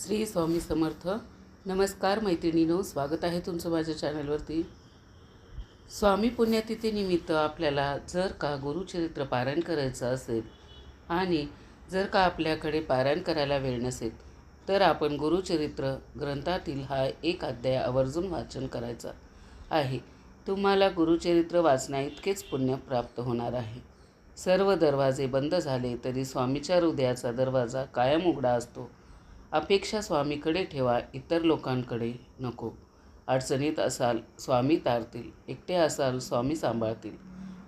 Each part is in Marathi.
श्री स्वामी समर्थ. नमस्कार मैत्रिणीनो स्वागत आहे तुमचं माझ्या चॅनलवरती. स्वामी पुण्यतिथीनिमित्त आपल्याला जर का गुरुचरित्र पारायण करायचं असेल आणि जर का आपल्याकडे पारायण करायला वेळ नसेल तर आपण गुरुचरित्र ग्रंथातील हा एक अध्याय आवर्जून वाचन करायचा आहे. तुम्हाला गुरुचरित्र वाचण्या इतकेच पुण्य प्राप्त होणार आहे. सर्व दरवाजे बंद झाले तरी स्वामीच्या हृदयाचा दरवाजा कायम उघडा असतो. अपेक्षा स्वामीकडे ठेवा इतर लोकांकडे नको. अडचणीत असाल स्वामी तारतील एकटे असाल स्वामी सांभाळतील.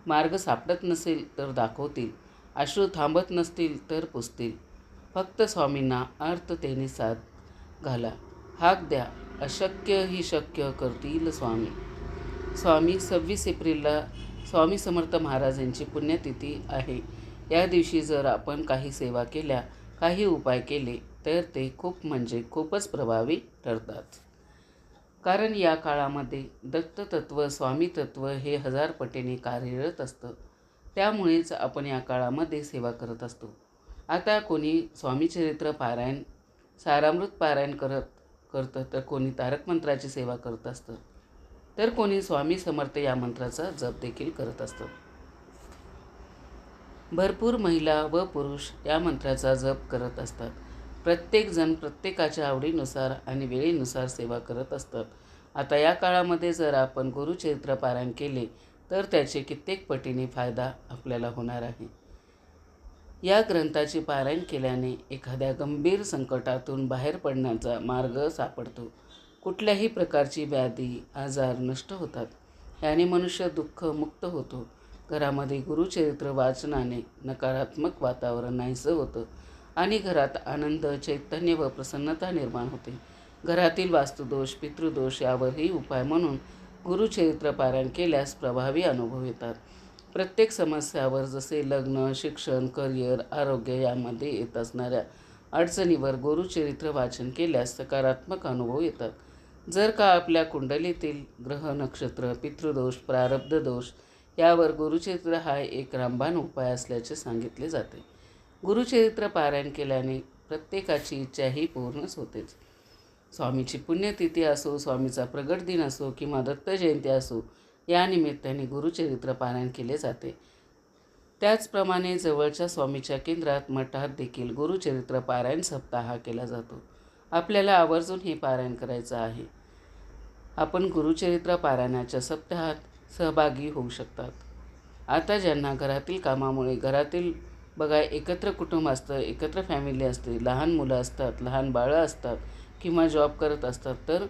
मार्ग सापडत नसेल तर दाखवतील. अश्रू थांबत नसतील तर पुसतील. फक्त स्वामींना अर्थतेने साथ घाला. हाक द्या अशक्य ही शक्य करतील स्वामी. स्वामी सव्वीस एप्रिलला स्वामी समर्थ महाराजांची पुण्यतिथी आहे. या दिवशी जर आपण काही सेवा केल्या काही उपाय केले तर ते खूप म्हणजे खूपच प्रभावी ठरतात. कारण या काळामध्ये दत्ततत्व स्वामी तत्व हे हजार पटीने कार्यरत असतं. त्यामुळेच आपण या काळामध्ये सेवा करत असतो. आता कोणी स्वामीचरित्र पारायण सारामृत पारायण करत करतं तर कोणी तारक मंत्राची सेवा करत असतं. तर कोणी स्वामी समर्थ या मंत्राचा जप देखील करत असतं. भरपूर महिला व पुरुष या मंत्राचा जप करत असतात. प्रत्येकजण प्रत्येकाच्या आवडीनुसार आणि वेळेनुसार सेवा करत असतात. आता या काळामध्ये जर आपण गुरुचरित्र पारायण केले तर त्याचे कित्येक पटीने फायदा आपल्याला होणार आहे. या ग्रंथाची पारायण केल्याने एखाद्या गंभीर संकटातून बाहेर पडण्याचा मार्ग सापडतो. कुठल्याही प्रकारची व्याधी आजार नष्ट होतात. याने मनुष्य दुःख मुक्त होतो. घरामध्ये गुरुचरित्र वाचनाने नकारात्मक वातावरण नाहीसं होतं. आणि घरात आनंद चैतन्य व प्रसन्नता निर्माण होते. घरातील वास्तुदोष पितृदोष यावरही उपाय म्हणून गुरुचरित्र पारायण केल्यास प्रभावी अनुभव येतात. प्रत्येक समस्यावर जसे लग्न शिक्षण करिअर आरोग्य यामध्ये येत असणाऱ्या अडचणीवर गुरुचरित्र वाचन केल्यास सकारात्मक अनुभव येतात. जर का आपल्या कुंडलीतील ग्रह नक्षत्र पितृदोष प्रारब्ध दोष यावर गुरुचरित्र हा एक रामबाण उपाय असल्याचे सांगितले जाते. गुरुचरित्र पारायण केल्याने प्रत्येकाची इच्छाही पूर्णच होतेच. स्वामीची पुण्यतिथी असो स्वामीचा प्रगट दिन असो किंवा दत्त जयंती असो या निमित्ताने गुरुचरित्र पारायण केले जाते. त्याचप्रमाणे जवळच्या स्वामीच्या केंद्रात मठात देखील गुरुचरित्र पारायण सप्ताह केला जातो. आपल्याला आवर्जून हे पारायण करायचं आहे. आपण गुरुचरित्र पारायणाच्या सप्ताहात सहभागी होऊ शकतात. आता ज्यांना घरातील कामामुळे घरातील बघा एकत्र कुटुंब असतं एकत्र फॅमिली असते लहान मुलं असतात लहान बाळं असतात किंवा जॉब करत असतात तर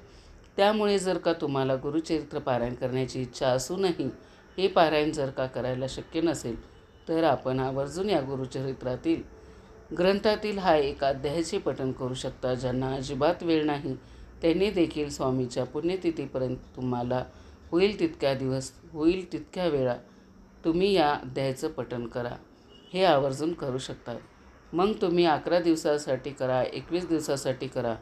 त्यामुळे जर का तुम्हाला गुरुचरित्र पारायण करण्याची इच्छा असूनही हे पारायण जर का करायला शक्य नसेल तर आपण आवर्जून या गुरुचरित्रातील ग्रंथातील हा एक अध्यायाचे पठण करू शकता ज्यांना अजिबात वेळ नाही. त्यांनी देखील स्वामीच्या पुण्यतिथीपर्यंत तुम्हाला होईल तितक्या दिवस होईल तितक्या वेळा तुम्ही या अध्यायाचं पठण करा. हे आवर्जून करू शकता. मग तुम्ही अकरा दिवसासाठी करा एकवीस दिवसासाठी करा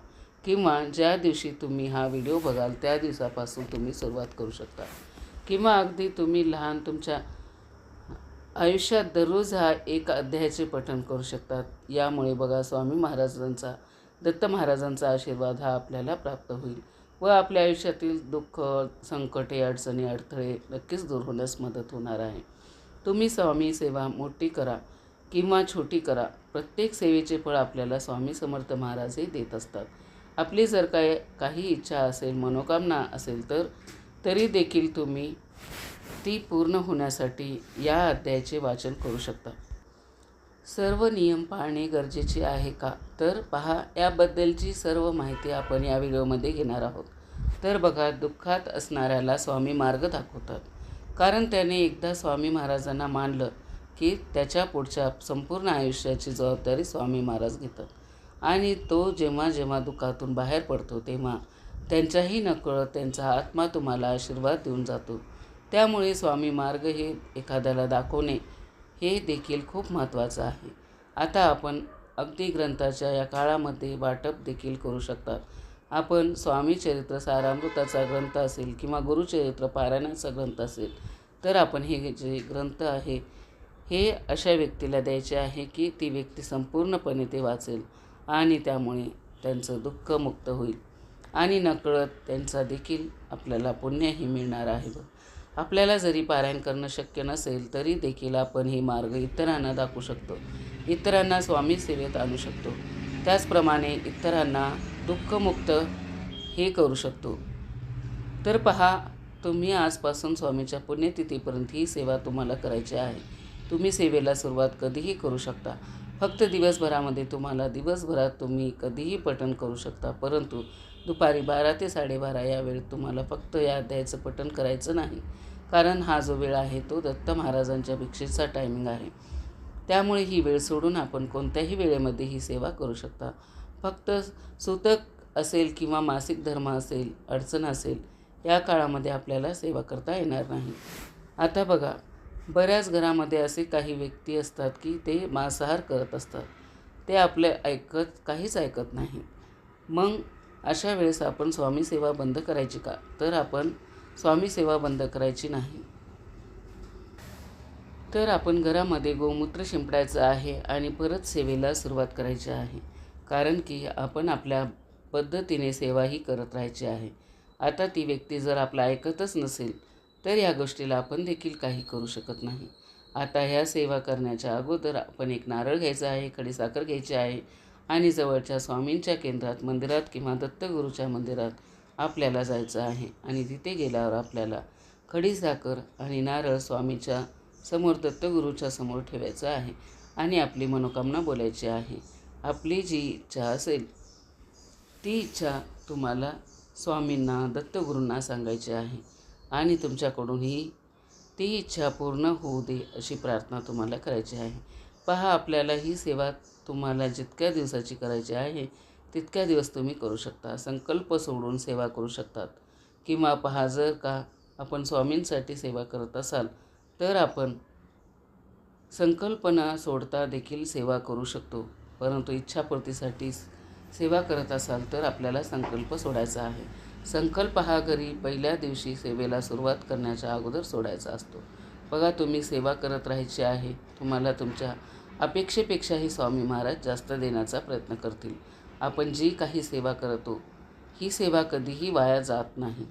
किंवा ज्या दिवशी तुम्ही हा व्हिडिओ बघाल त्या दिवसापासून तुम्ही सुरुवात करू शकता. किंवा अगदी तुम्ही लहान तुमच्या आयुष्यात दररोज हा एक अध्यायाचे पठण करू शकतात यामुळे बघा स्वामी महाराजांचा दत्त महाराजांचा आशीर्वाद हा आपल्याला प्राप्त होईल व आपल्या आयुष्यातील दुःख संकटे अडचणी अडथळे नक्कीच दूर होण्यास मदत होणार आहे. तुम्ही स्वामी सेवा मोठी करा किंवा छोटी करा. प्रत्येक सेवेचे फळ आपल्याला स्वामी समर्थ महाराज हे देत असतात. आपली जर काय काही इच्छा असेल मनोकामना असेल तर तरी देखील तुम्ही ती पूर्ण होण्यासाठी या अध्यायाचे वाचन करू शकता. सर्व नियम पाळणे गरजेचे आहे का? तर पहा याबद्दलची सर्व माहिती आपण या व्हिडिओमध्ये घेणार आहोत. तर बघा दुःखात असणाऱ्याला स्वामी मार्ग दाखवतात. कारण त्याने एकदा स्वामी महाराजांना मानलं की त्याच्या पुढच्या संपूर्ण आयुष्याची जबाबदारी स्वामी महाराज घेतात. आणि तो जेव्हा जेव्हा दुःखातून बाहेर पडतो तेव्हा त्यांच्याही नकळत त्यांचा आत्मा तुम्हाला आशीर्वाद देऊन जातो. त्यामुळे स्वामी मार्ग हे एखाद्याला दाखवणे हे देखील खूप महत्त्वाचं आहे. आता आपण अगदी ग्रंथाच्या या काळामध्ये वाटप देखील करू शकतात आपण स्वामी चरित्र सारामृताचा ग्रंथ असेल किंवा गुरुचरित्र पारायणाचा ग्रंथ असेल तर आपण हे जे ग्रंथ आहे हे अशा व्यक्तीला द्यायचे आहे की ती व्यक्ती संपूर्णपणे ते वाचेल आणि त्यामुळे त्यांचं दुःख मुक्त होईल. आणि नकळत त्यांचा देखील आपल्याला पुण्यही मिळणार आहे. बघ आपल्याला जरी पारायण करणं शक्य नसेल तरी देखील आपण हे मार्ग इतरांना दाखवू शकतो. इतरांना स्वामी सेवेत आणू शकतो. त्याचप्रमाणे इतरांना दुःखमुक्त हे करू शकतो. तर पहा तुम्ही आजपासून स्वामीच्या पुण्यतिथीपर्यंत ही सेवा तुम्हाला करायची आहे. तुम्ही सेवेला सुरुवात कधीही करू शकता. फक्त दिवसभरामध्ये तुम्हाला दिवसभरात तुम्ही कधीही पठण करू शकता. परंतु दुपारी बारा ते साडेबारा या वेळेत तुम्हाला फक्त या अध्यायाचं पठण करायचं नाही. कारण हा जो वेळ आहे तो दत्त महाराजांच्या भिक्षेचा टायमिंग आहे. त्यामुळे ही वेळ सोडून आपण कोणत्याही वेळेमध्ये ही सेवा करू शकता. फक्त सुतक असेल किंवा मासिक धर्म असेल अडचण असेल या काळामध्ये आपल्याला सेवा करता येणार नाही. आता बघा बऱ्याच घरामध्ये असे काही व्यक्ती असतात की ते मांसाहार करत असतात. ते आपले ऐकत काहीच ऐकत नाही. मग अशा वेळेस आपण स्वामी सेवा बंद करायची का? तर आपण स्वामी सेवा बंद करायची नाही. तर आपण घरामध्ये गोमूत्र शिंपडायचं आहे आणि परत सेवेला सुरुवात करायची आहे. कारण की आपण आपल्या पद्धतीने सेवाही करत राहायची आहे. आता ती व्यक्ती जर आपला ऐकतच नसेल तर या गोष्टीला आपण देखील काही करू शकत नाही. आता ह्या सेवा करण्याच्या अगोदर आपण एक नारळ घ्यायचा आहे खडीसाखर घ्यायची आहे आणि जवळच्या स्वामींच्या केंद्रात मंदिरात किंवा दत्तगुरूच्या मंदिरात आपल्याला जायचं आहे आणि तिथे गेल्यावर आपल्याला खडीसाखर आणि नारळ स्वामीच्या समोर दत्तगुरूच्या समोर ठेवायचं आहे आणि आपली मनोकामना बोलायची आहे. आपली जी इच्छा असेल ती इच्छा तुम्हाला स्वामींना दत्तगुरूंना सांगायचे आहे. आणि तुमच्याकडून ही ती इच्छा पूर्ण होऊ दे अशी प्रार्थना तुम्हाला करायची आहे. पहा आपल्याला ही सेवा तुम्हाला जितक्या दिवसाची करायची आहे तितक्या दिवस तुम्ही करू शकता. संकल्प सोडून सेवा करू शकतात. किंवा पहा जर का आपण स्वामींसाठी सेवा करत असाल तर आपण संकल्पना सोडता देखील सेवा करू शकतो. परंतु इच्छापूर्तीसाठी सेवा करत असाल तर आपल्याला संकल्प सोडायचा आहे. संकल्प हा घरी पहिल्या दिवशी सेवेला सुरुवात करण्याच्या अगोदर सोडायचा असतो. बघा तुम्ही सेवा करत राहायची आहे. तुम्हाला तुमच्या अपेक्षेपेक्षाही स्वामी महाराज जास्त देण्याचा प्रयत्न करतील. आपण जी काही सेवा करतो ही सेवा कधीही वाया जात नाही.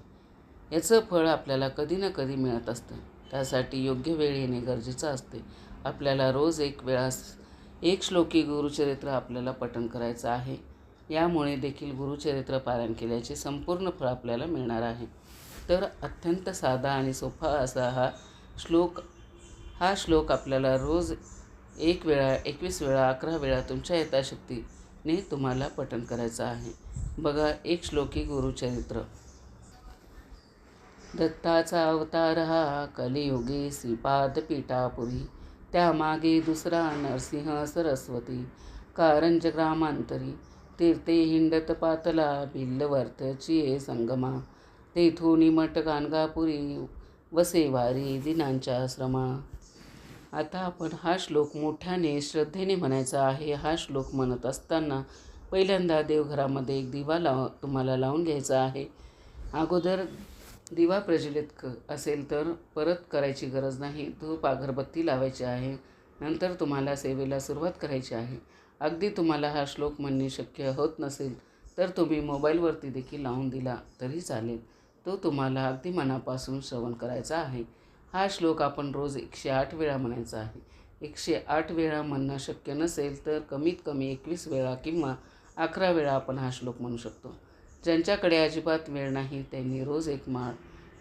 याचं फळ आपल्याला कधी ना कधी मिळत असतं. त्यासाठी योग्य वेळ येणे गरजेचं असते. आपल्याला रोज एक वेळास एक श्लोकी गुरुचरित्र आपल्याला पठण करायचं आहे. यामुळे देखील गुरुचरित्र पारायण केल्याचे संपूर्ण फळ आपल्याला मिळणार आहे. तर अत्यंत साधा आणि सोपा असा हा श्लोक हा श्लोक आपल्याला रोज एक वेळा एकवीस वेळा अकरा वेळा तुमच्या यथाशक्तीने तुम्हाला पठण करायचं आहे. बघा एक श्लोकी गुरुचरित्र. दत्ताचा अवतार हा कलियुगी श्रीपादपीठापुरी त्यामागे दुसरा नरसिंह सरस्वती कारंज ग्रामांतरी तीर्थे हिंडत पातला भिल्लवर्थची संगमा. तेथून मठ गाणगापुरी वसेवारी दिनांच्या आश्रमा. आता आपण हा श्लोक मोठ्याने श्रद्धेने म्हणायचा आहे. हा श्लोक म्हणत असताना पहिल्यांदा देवघरामध्ये एक दिवा लाव तुम्हाला लावून घ्यायचा आहे. अगोदर दिवा प्रज्वलित क असेल तर परत करायची गरज नाही. धूप अगरबत्ती लावायची आहे. नंतर तुम्हाला सेवेला सुरुवात करायची आहे. अगदी तुम्हाला हा श्लोक म्हणणे शक्य होत नसेल तर तुम्ही मोबाईलवरती देखील लावून दिला तरी चालेल. तो तुम्हाला अगदी मनापासून श्रवण करायचा आहे. हा श्लोक आपण रोज एकशे आठ वेळा म्हणायचा आहे. एकशे आठ वेळा म्हणणं शक्य नसेल तर कमीत कमी एकवीस वेळा किंवा अकरा वेळा आपण हा श्लोक म्हणू शकतो. ज्यांच्याकडे अजिबात वेळ नाही त्यांनी रोज एक माळ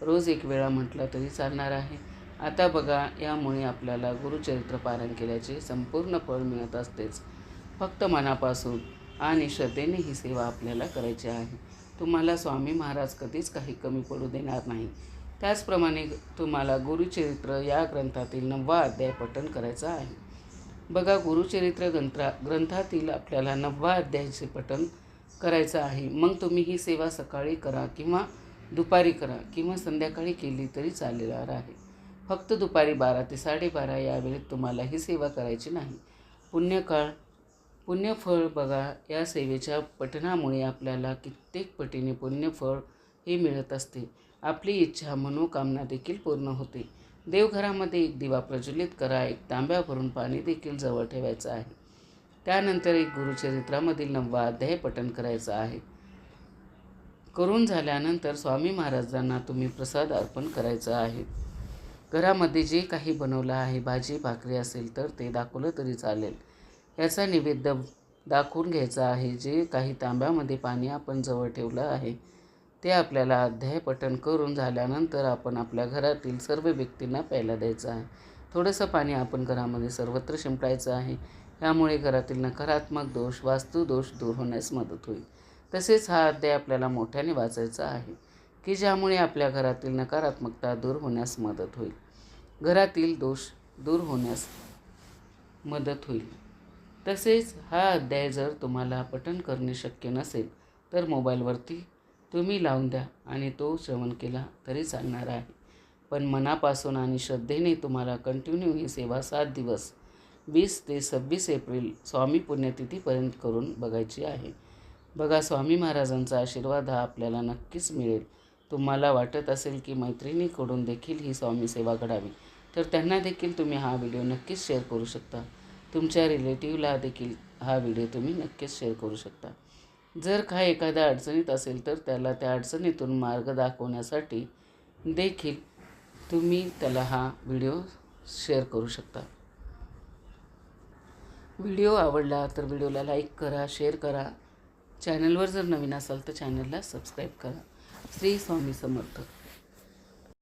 रोज एक वेळा म्हटलं तरी चालणार आहे. आता बघा यामुळे आपल्याला गुरुचरित्र पारायण केल्याचे संपूर्ण फळ मिळत असतेच. फक्त मनापासून आणि श्रद्धेने ही सेवा आपल्याला करायची आहे. तुम्हाला स्वामी महाराज कधीच काही कमी पडू देणार नाही. त्याचप्रमाणे तुम्हाला गुरुचरित्र या ग्रंथातील नववा अध्याय पठण करायचा आहे. बघा गुरुचरित्र ग्रंथा ग्रंथातील आपल्याला नववा अध्यायाचे पठण करायचं आहे. मग तुम्ही ही सेवा सकाळी करा किंवा दुपारी करा किंवा संध्याकाळी केली तरी चालणार आहे. फक्त दुपारी बारा ते साडेबारा या वेळेत तुम्हाला ही सेवा करायची नाही. पुण्यकाळ पुण्यफळ बघा या सेवेच्या पठणामुळे आपल्याला कित्येक पटीने पुण्यफळ हे मिळत असते. आपली इच्छा मनोकामना देखील पूर्ण होते. देवघरामध्ये एक दिवा प्रज्वलित करा एक तांब्या भरून पाणी देखील जवळ ठेवायचं आहे. त्यानंतर एक गुरुचरित्रामधील नववा अध्याय पठण करायचा आहे. करून झाल्यानंतर स्वामी महाराजांना तुम्ही प्रसाद अर्पण करायचा आहे. घरामध्ये जे काही बनवलं आहे भाजी भाकरी असेल तर ते दाखवलं तरी चालेल. याचा निवेद्य दाखवून घ्यायचा आहे. जे काही तांब्यामध्ये पाणी आपण जवळ ठेवलं आहे ते आपल्याला अध्याय पठण करून झाल्यानंतर आपण आपल्या घरातील सर्व व्यक्तींना प्यायला द्यायचं आहे. थोडंसं पाणी आपण घरामध्ये सर्वत्र शिंपडायचं आहे. यामुळे घरातील नकारात्मक दोष वास्तुदोष दूर होण्यास मदत होईल. तसेच हा अध्याय आपल्याला मोठ्याने वाचायचा आहे. की ज्यामुळे आपल्या घरातील नकारात्मकता दूर होण्यास मदत होईल. घरातील दोष दूर होण्यास मदत होईल. तसेच हा अध्याय जर तुम्हाला पठण करणे शक्य नसेल तर मोबाईलवरती तुम्ही लावून द्या आणि तो श्रवण केला तरी चालणार आहे. पण मनापासून आणि श्रद्धेने तुम्हाला कंटिन्यू ही सेवा सात दिवस वीस ते सव्वीस एप्रिल स्वामी पुण्यतिथीपर्यंत करून बघायची आहे. बघा स्वामी महाराजांचा आशीर्वाद हा आपल्याला नक्कीच मिळेल. तुम्हाला वाटत असेल की मैत्रिणीकडून देखील ही स्वामी सेवा घडावी तर त्यांना देखील तुम्ही हा व्हिडिओ नक्कीच शेअर करू शकता. तुमच्या रिलेटिव्हला देखील हा व्हिडिओ तुम्ही नक्कीच शेअर करू शकता. जर काय एखाद्या अडचणीत असेल तर त्याला त्या अडचणीतून मार्ग दाखवण्यासाठी देखील तुम्ही त्याला हा व्हिडिओ शेअर करू शकता. व्हिडिओ आवडला तर व्हिडिओला लाईक करा शेअर करा. चॅनलवर जर नवीन असाल तर चॅनलला सबस्क्राईब करा. श्री स्वामी समर्थ.